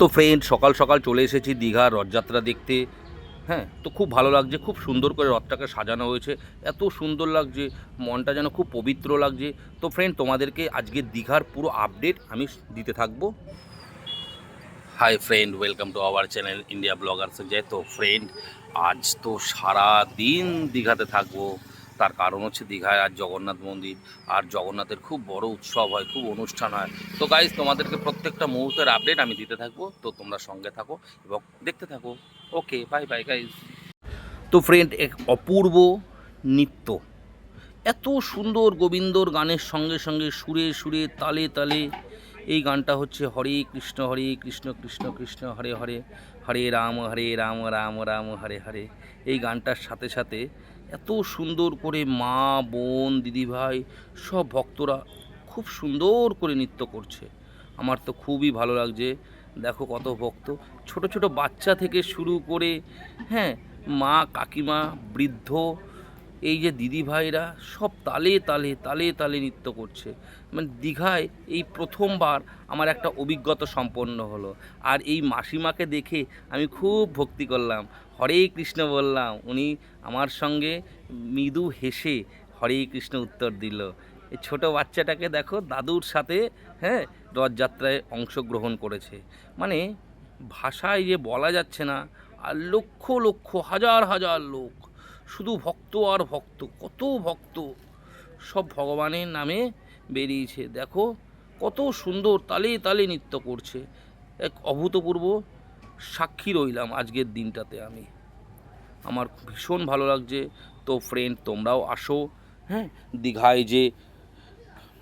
তো ফ্রেন্ড সকাল সকাল চলে এসেছি দীঘার রথযাত্রা দেখতে। হ্যাঁ তো খুব ভালো লাগছে, খুব সুন্দর করে রথটাকে সাজানো হয়েছে। এত সুন্দর লাগছে, মনটা যেন খুব পবিত্র লাগছে। তো ফ্রেন্ড তোমাদেরকে আজকে দীঘার পুরো আপডেট আমি দিতে থাকব। Hi friend welcome to our channel India bloggers যে তো ফ্রেন্ড আজ তো সারা দিন দীঘাতে থাকব। তার কারণ হচ্ছে দীঘায় আর জগন্নাথ মন্দির, আর জগন্নাথের খুব বড় উৎসব হয়, খুব অনুষ্ঠান হয়। তো গাইজ তোমাদেরকে প্রত্যেকটা মুহূর্তের আপডেট আমি দিতে থাকব, তো তোমরা সঙ্গে থাকো এবং দেখতে থাকো। ওকে বাই বাই গাইজ তো ফ্রেন্ড এক অপূর্ব নৃত্য। এত সুন্দর গোবিন্দর গানের সঙ্গে সঙ্গে সুরে সুরে তালে তালে এই গানটা হচ্ছে হরে কৃষ্ণ হরে কৃষ্ণ কৃষ্ণ কৃষ্ণ, হরে হরে হরে রাম হরে রাম রাম রাম, হরে হরে। এই গানটার সাথে সাথে এত সুন্দর করে মা, বোন, দিদিভাই সব ভক্তরা খুব সুন্দর করে নৃত্য করছে। আমার তো খুবই ভালো লাগছে। দেখো কত ভক্ত। ছোট ছোট বাচ্চা থেকে শুরু করে হ্যাঁ মা, কাকিমা, বৃদ্ধ এই যে দিদিভাইরা সব তালে তালে তালে তালে নৃত্য করছে। মানে দীঘায় এই প্রথমবার আমার একটা অভিজ্ঞতা সম্পন্ন হলো। আর এই মাসিমাকে দেখে আমি খুব ভক্তি করলাম। হরে কৃষ্ণ বললাম, উনি আমার সঙ্গে মৃদু হেসে হরে কৃষ্ণ উত্তর দিল। এই ছোটো বাচ্চাটাকে দেখো দাদুর সাথে হ্যাঁ রথযাত্রায় অংশগ্রহণ করেছে। মানে ভাষায় যে বলা যাচ্ছে না, আর লক্ষ লক্ষ, হাজার হাজার লোক শুধু ভক্ত আর ভক্ত, কত ভক্ত সব ভগবানের নামে বেরিয়েছে। দেখো, কত সুন্দর তালে তালে নৃত্য করছে। এক অভূতপূর্ব সাক্ষী রইলাম আজকের দিনটাতে আমি। আমার ভীষণ ভালো লাগছে। তো ফ্রেন্ড তোমরাও আসো। হ্যাঁ দীঘায় যে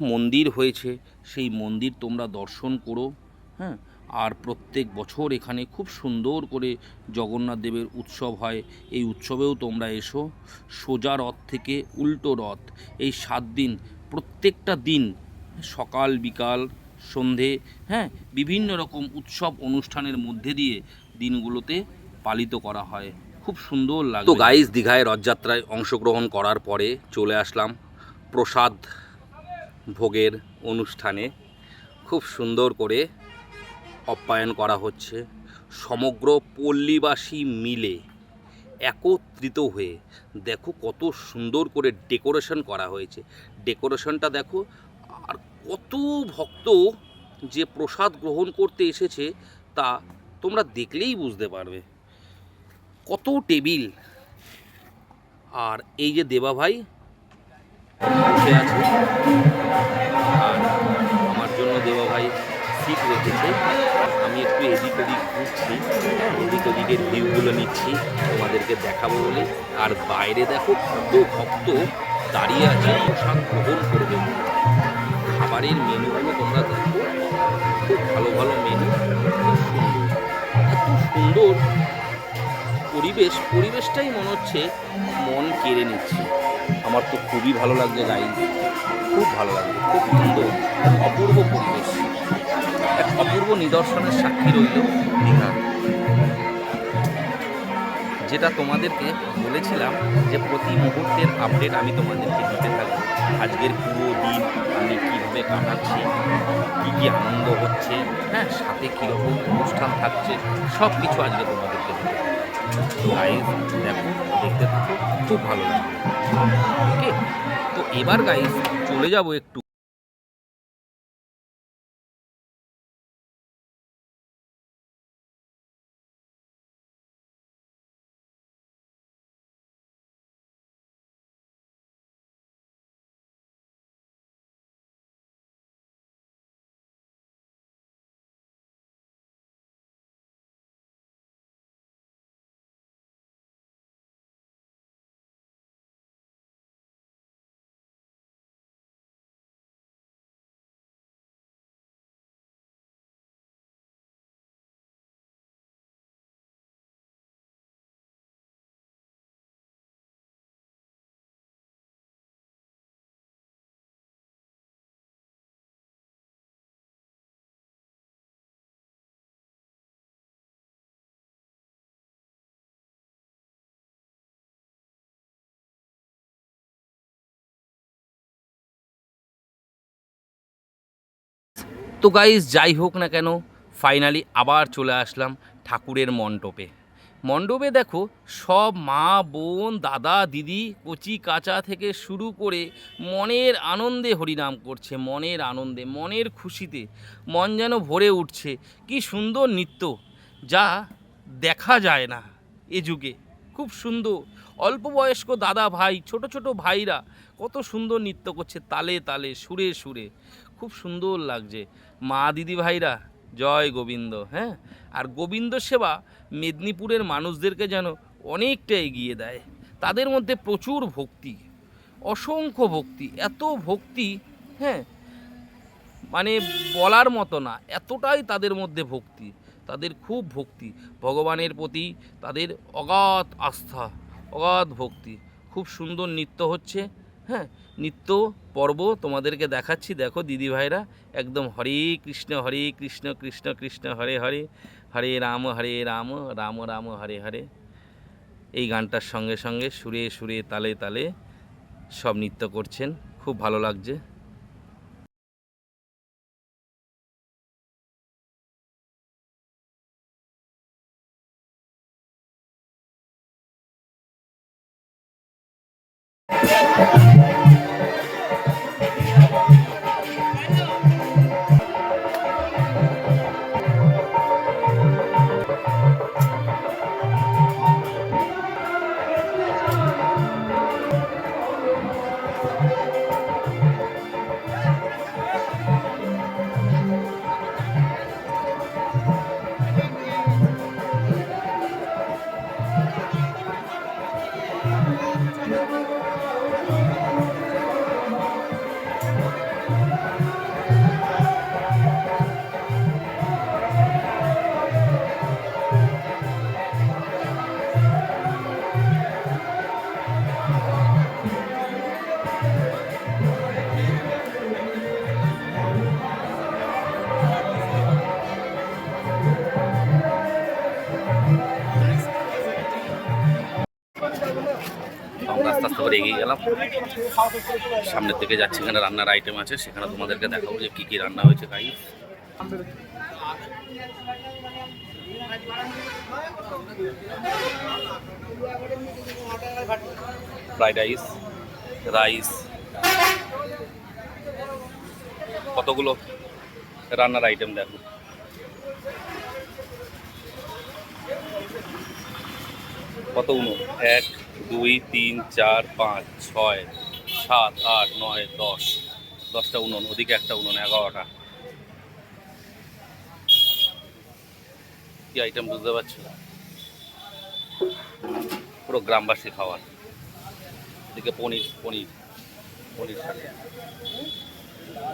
মন্দির হয়েছে, সেই মন্দির তোমরা দর্শন করো। হ্যাঁ আর প্রত্যেক বছর এখানে খুব সুন্দর করে জগন্নাথ দেবের উৎসব হয়। এই উৎসবেও তোমরা এসো। সোজা রথ থেকে উল্টো রথ। এই সাত দিন, প্রত্যেকটা দিন, সকাল, বিকাল, সন্ধে হ্যাঁ বিভিন্ন রকম উৎসব অনুষ্ঠানের মধ্যে দিয়ে দিনগুলোতে পালিত করা হয়। খুব সুন্দর লাগে তো গাইজ দীঘায় রথযাত্রায় অংশগ্রহণ করার পরে চলে আসলাম প্রসাদ ভোগের অনুষ্ঠানে। খুব সুন্দর করে অপ্যায়ন করা হচ্ছে। সমগ্র পল্লীবাসী মিলে একত্রিত হয়ে দেখো কত সুন্দর করে ডেকোরেশন করা হয়েছে। ডেকোরেশনটা দেখো, আর কত ভক্ত যে প্রসাদ গ্রহণ করতে এসেছে তা তোমরা দেখলেই বুঝতে পারবে। কত টেবিল। আর এই যে দেবা ভাই, বসে আছে। আর আমার জন্য দেবা ভাই সিট রেখেছে। একটু এদিক ওদিক ঘুরছি হ্যাঁ, এদিক ওদিকের ভিউগুলো নিচ্ছি তোমাদেরকে দেখাবো বলে। আর বাইরে দেখো কত ভক্ত দাঁড়িয়ে আছে প্রসাদ গ্রহণ করবে। খাবারের মেনুগুলো তোমরা দেখো। খুব ভালো ভালো মেনু খুব সুন্দর। এত সুন্দর পরিবেশ। পরিবেশটাই মনে হচ্ছে মন কেড়ে নিচ্ছে। আমার তো খুবই ভালো লাগছে গাইড খুব ভালো লাগছে। খুব সুন্দর। অপূর্ব পরিবেশ। অপূর্ব নিদর্শনের সাক্ষী রইল দীঘা। যেটা তোমাদেরকে বলেছিলাম যে প্রতি মুহূর্তের আপডেট আমি তোমাদেরকে দিতে থাকব। আজকের পুরো দিন আমি কীভাবে কাটাচ্ছি, কী কী আনন্দ হচ্ছে হ্যাঁ সাথে কীরকম অনুষ্ঠান থাকছে সব কিছু আজকে তোমাদেরকে গাইজ দেখো, দেখতে থাকো, খুব ভালো লাগবে। ওকে তো এবার গাইজ চলে যাব একটু। তো গাইজ যাই হোক না কেন ফাইনালি আবার চলে আসলাম ঠাকুরের মণ্ডপে। মণ্ডপে দেখো, সব মা, বোন, দাদা, দিদি, কচি, কাঁচা থেকে শুরু করে মনের আনন্দে হরিনাম করছে, মনের আনন্দে, মনের খুশিতে মন যেন ভরে উঠছে। কি সুন্দর নৃত্য, যা দেখা যায় না এ যুগে। খুব সুন্দর। অল্প বয়স্ক দাদা ভাই, ছোট ছোট ভাইরা কত সুন্দর নৃত্য করছে তালে তালে, সুরে সুরে। খুব সুন্দর লাগছে। মা দিদি ভাইরা জয় গোবিন্দ হ্যাঁ? আর গোবিন্দ সেবা মেদিনীপুরের মানুষদেরকে যেন অনেকটা এগিয়ে দেয়। তাদের মধ্যে প্রচুর ভক্তি, অসংখ্য ভক্তি, এত ভক্তি হ্যাঁ? মানে বলার মতো না, এতটাই তাদের মধ্যে ভক্তি, তাদের খুব ভক্তি। ভগবানের প্রতি তাদের অগাধ আস্থা, অগাধ ভক্তি। খুব সুন্দর নৃত্য হচ্ছে। হ্যাঁ নিত্য পর্ব তোমাদেরকে দেখাচ্ছি। দেখো দিদি ভাইরা, একদম হরে কৃষ্ণ হরে কৃষ্ণ কৃষ্ণ কৃষ্ণ, হরে হরে হরে রাম হরে রাম রাম রাম, হরে হরে। এই গানটার সঙ্গে সঙ্গে সুরে সুরে তালে তালে সব নৃত্য করছেন। খুব ভালো লাগছে। সামনের দিকে যাচ্ছি, এখানে রান্নার আইটেম আছে, সেখানে তোমাদেরকে দেখাবো যে কী কী রান্না হয়েছে গাই ফ্রাইড রাইস রাইস কতগুলো রান্নার আইটেম দেখো। কত উনো? এক দুই, তিন, চার, পাঁচ, ছয়, সাত, আট, নয়, দশ। দশটা উনুন, ওদিকে একটা উনুন, এগারোটা। কি আইটেম বুঝতে পারছ? পুরো গ্রামবাসী খাওয়ার। এদিকে পনির পনির পনির থাকে শুধু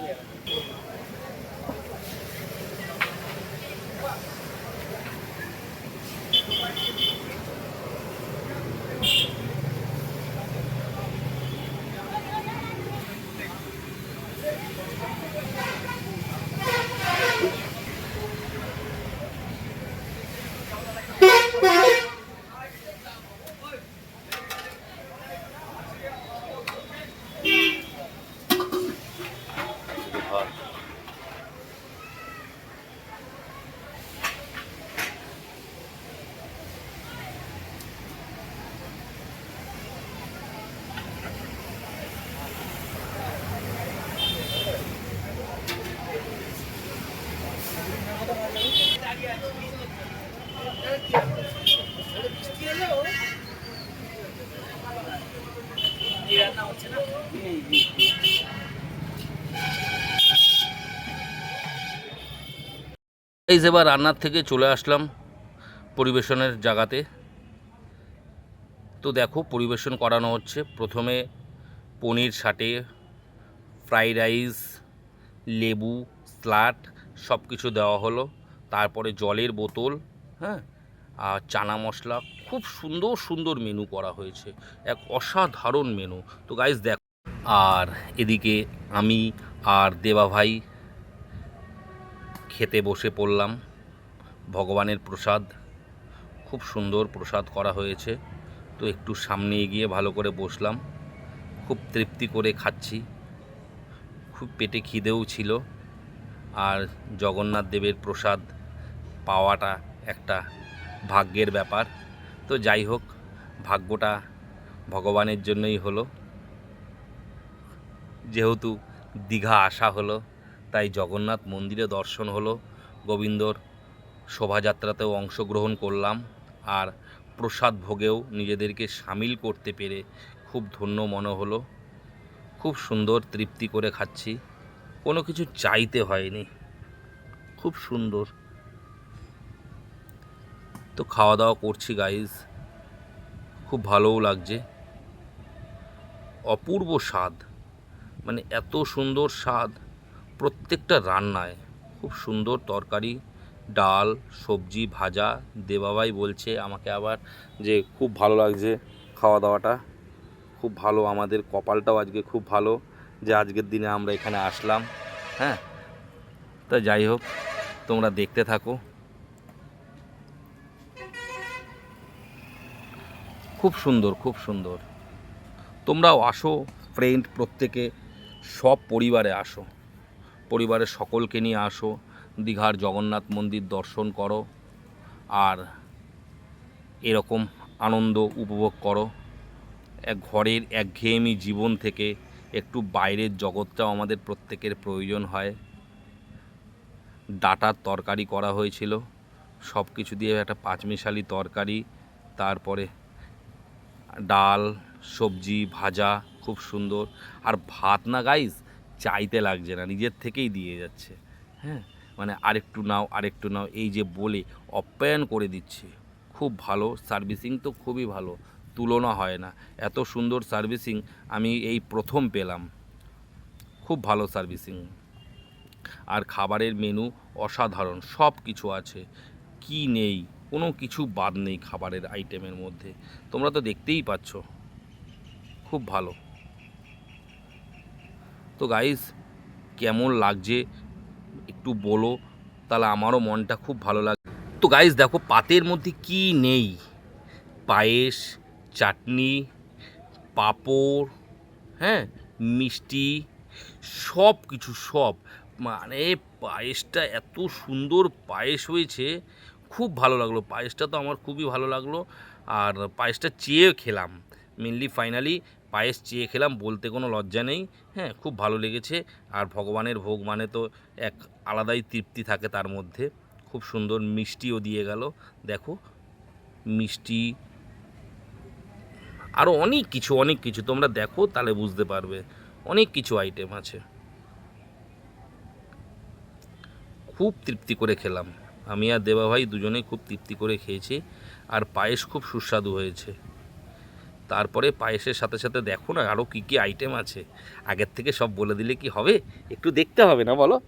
এই এবার রান্নার থেকে চলে আসলাম পরিবেশনের জায়গাতে। তো দেখো, পরিবেশন করানো হচ্ছে। প্রথমে পনির সাটে, ফ্রাইড রাইস, লেবু, স্লাট সব কিছু দেওয়া হলো। তারপরে জলের বোতল হ্যাঁ? আর চানা মশলা, খুব সুন্দর সুন্দর মেনু করা হয়েছে। এক অসাধারণ মেনু তো গাইজ দেখ আর এদিকে আমি আর দেবা ভাই খেতে বসে পড়লাম। ভগবানের প্রসাদ, খুব সুন্দর প্রসাদ করা হয়েছে। তো একটু সামনে এগিয়ে ভালো করে বসলাম। খুব তৃপ্তি করে খাচ্ছি। খুব পেটে খিদেও ছিল। আর জগন্নাথ দেবের প্রসাদ পাওয়াটা একটা ভাগ্যের ব্যাপার। তো যাই হোক, ভাগ্যটা ভগবানের জন্যই হলো। যেহেতু দীঘা আসা হলো, তাই জগন্নাথ মন্দিরে দর্শন হলো। গোবিন্দর শোভাযাত্রাতেও অংশগ্রহণ করলাম আর প্রসাদ ভোগেও নিজেদেরকে সামিল করতে পেরে খুব ধন্য মনে হলো। খুব সুন্দর তৃপ্তি করে খাচ্ছি। কোনো কিছু চাইতে হয়নি। খুব সুন্দর। তো খাওয়া দাওয়া করছি গাইজ খুব ভালোও লাগছে। অপূর্ব স্বাদ। মানে এত সুন্দর স্বাদ প্রত্যেকটা রান্নায়। খুব সুন্দর তরকারি, ডাল, সবজি, ভাজা। দেবাবাই বলছে আমাকে আবার যে খুব ভালো লাগছে খাওয়া দাওয়াটা খুব ভালো, আমাদের কপালটাও আজকে খুব ভালো যে আজকের দিনে আমরা এখানে আসলাম। হ্যাঁ? তা যাই হোক, তোমরা দেখতে থাকো। খুব সুন্দর খুব সুন্দর। তোমরাও আসো ফ্রেন্ড প্রত্যেকে, সব পরিবারে আসো। পরিবারের সকলকে নিয়ে আসো, দীঘার জগন্নাথ মন্দির দর্শন করো, আর এরকম আনন্দ উপভোগ করো। এক ঘরের একঘেয়েমি জীবন থেকে একটু বাইরের জগৎটাও আমাদের প্রত্যেকের প্রয়োজন হয়। ডাটার তরকারি করা হয়েছিল সব কিছু দিয়ে একটা পাঁচমিশালি তরকারি, তারপরে ডাল, সবজি, ভাজা, খুব সুন্দর। আর ভাত না গাইস চাইতে লাগছে না, নিজের থেকেই দিয়ে যাচ্ছে। হ্যাঁ মানে আরেকটু নাও আরেকটু নাও, এই যে বলে অপ্যায়ন করে দিচ্ছে। খুব ভালো সার্ভিসিং তো খুবই ভালো, তুলনা হয় না। এত সুন্দর সার্ভিসিং আমি এই প্রথম পেলাম। খুব ভালো সার্ভিসিং আর খাবারের মেনু অসাধারণ সব কিছু আছে। কি নেই? কোনো কিছু বাদ নেই খাবারের আইটেমের মধ্যে। তোমরা তো দেখতেই পাচ্ছ। খুব ভালো। তো গাইস কেমন লাগছে একটু বলো, তাহলে আমারও মনটা খুব ভালো লাগে তো গাইস দেখো পাতের মধ্যে কি নেই? পায়েস, চাটনি, পাঁপড় হ্যাঁ মিষ্টি সব কিছু সব। মানে পায়েসটা এত সুন্দর পায়েস হয়েছে। খুব ভালো লাগল। পায়েসটা তো আমার খুবই ভালো লাগল। আর পায়েসটা চেয়ে খেলাম। মেনলি ফাইনালি পায়েস চেয়ে খেলাম, বলতে কোনো লজ্জা নেই। হ্যাঁ খুব ভালো লেগেছে। আর ভগবানের ভোগ মানে তো এক আলাদাই তৃপ্তি থাকে তার মধ্যে। খুব সুন্দর মিষ্টিও দিয়ে গেল। দেখো, মিষ্টি আরও অনেক কিছু অনেক কিছু। তোমরা দেখো, তাহলে বুঝতে পারবে। অনেক কিছু আইটেম আছে। খুব তৃপ্তি করে খেলাম। আমি আর দেবাভাই দুজনেই খুব তৃপ্তি করে খেয়েছি, আর পায়েস খুব সুস্বাদু হয়েছে। তারপরে পায়েসের সাথে সাথে দেখো না আরও কী কী আইটেম আছে। আগের থেকে সব বলে দিলে কি হবে? একটু দেখতে হবে না বলো?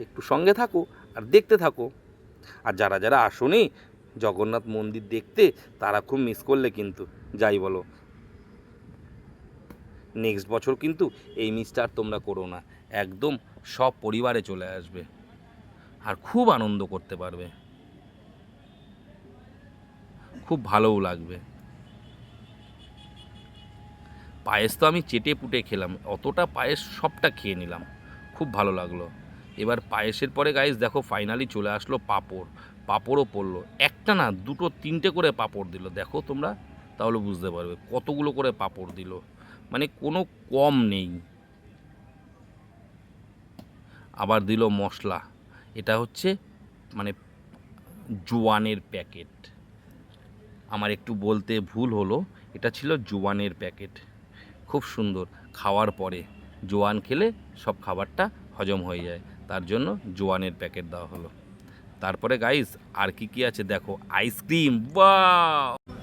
একটু সঙ্গে থাকো আর দেখতে থাকো। আর যারা যারা আসোনি, জগন্নাথ মন্দির দেখতে, তারা খুব মিস করলে কিন্তু, যাই বলো। নেক্সট বছর কিন্তু এই মিসটা আর তোমরা করো না। একদম সব পরিবারে চলে আসবে আর খুব আনন্দ করতে পারবে। খুব ভালোও লাগবে। পায়েস তো আমি চেটে পুটে খেলাম, অতটা পায়েস সবটা খেয়ে নিলাম, খুব ভালো লাগল। এবার পায়েসের পরে গাইস দেখো ফাইনালি চলে আসলো পাঁপড়, পাঁপড়ও পড়ল। একটা না, দুটো, তিনটে করে পাঁপড় দিল, দেখো তোমরা, তাহলে বুঝতে পারবে কতগুলো করে পাঁপড় দিল। মানে কোনো কম নেই। আবার দিল মশলা। এটা হচ্ছে মানে জোয়ানের প্যাকেট। আমার একটু বলতে ভুল হলো, এটা ছিল জোয়ানের প্যাকেট। খুব সুন্দর, খাওয়ার পরে জোয়ান খেলে সব খাবারটা হজম হয়ে যায়। তার জন্য জোয়ানের প্যাকেট দেওয়া হলো। তারপরে গাইস আর কি কি আছে দেখো আইসক্রিম বা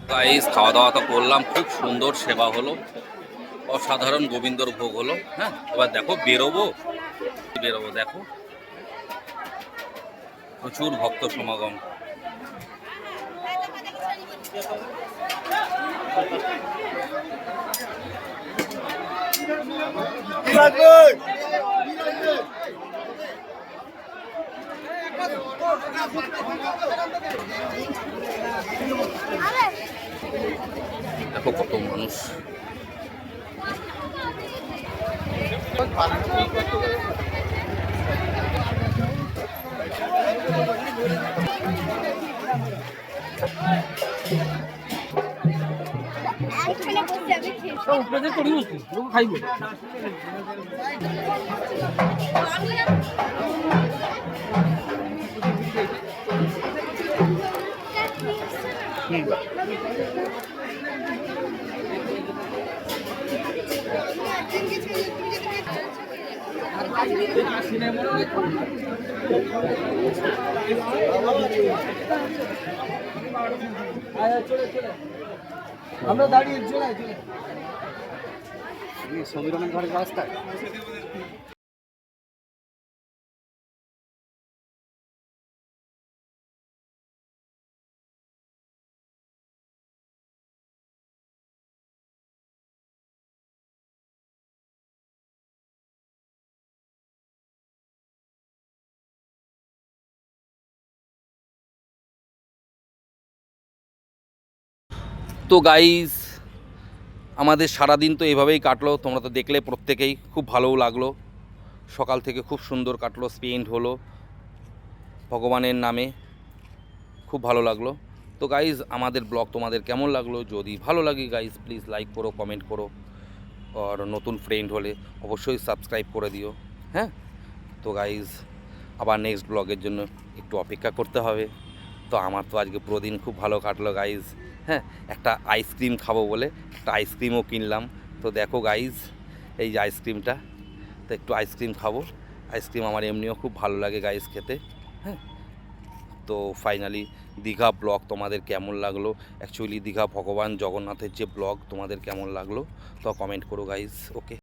গাইস খাওয়া দাওয়া তো করলাম, খুব সুন্দর সেবা হলো। অসাধারণ গোবিন্দর ভোগ হলো হ্যাঁ? এবার দেখো, বেরোবো। বেরোবো দেখো। প্রচুর ভক্ত সমাগম। দেখো কত মানুষ। উপরে করি বুঝলি লোক খাইব। আমরা দাঁড়িয়ে আয়, চলে। সমীরণের ঘরের রাস্তায়। তো গাইজ আমাদের সারাদিন তো এভাবেই কাটলো। তোমরা তো দেখলে প্রত্যেকেই খুব ভালোও লাগল। সকাল থেকে খুব সুন্দর কাটলো স্পেন্ড হলো। ভগবানের নামে খুব ভালো লাগল। তো গাইজ আমাদের ব্লগ তোমাদের কেমন লাগল? যদি ভালো লাগে গাইজ প্লিজ লাইক করো কমেন্ট করো। আর নতুন ফ্রেন্ড হলে অবশ্যই সাবস্ক্রাইব করে দিও। হ্যাঁ? তো গাইজ আবার নেক্সট ব্লগের জন্য একটু অপেক্ষা করতে হবে। তো আমার তো আজকে পুরো দিন খুব ভালো কাটলো গাইজ হ্যাঁ একটা আইসক্রিম খাব বলে, একটা আইসক্রিমও কিনলাম। তো দেখো গাইজ এই যে আইসক্রিমটা তো একটু আইসক্রিম খাব। আইসক্রিম আমার এমনিও খুব ভালো লাগে গাইজ খেতে হ্যাঁ। তো ফাইনালি দীঘা ব্লগ তোমাদের কেমন লাগল? অ্যাকচুয়ালি দীঘা ভগবান জগন্নাথের যে ব্লগ তোমাদের কেমন লাগল? তো কমেন্ট করো গাইজ ওকে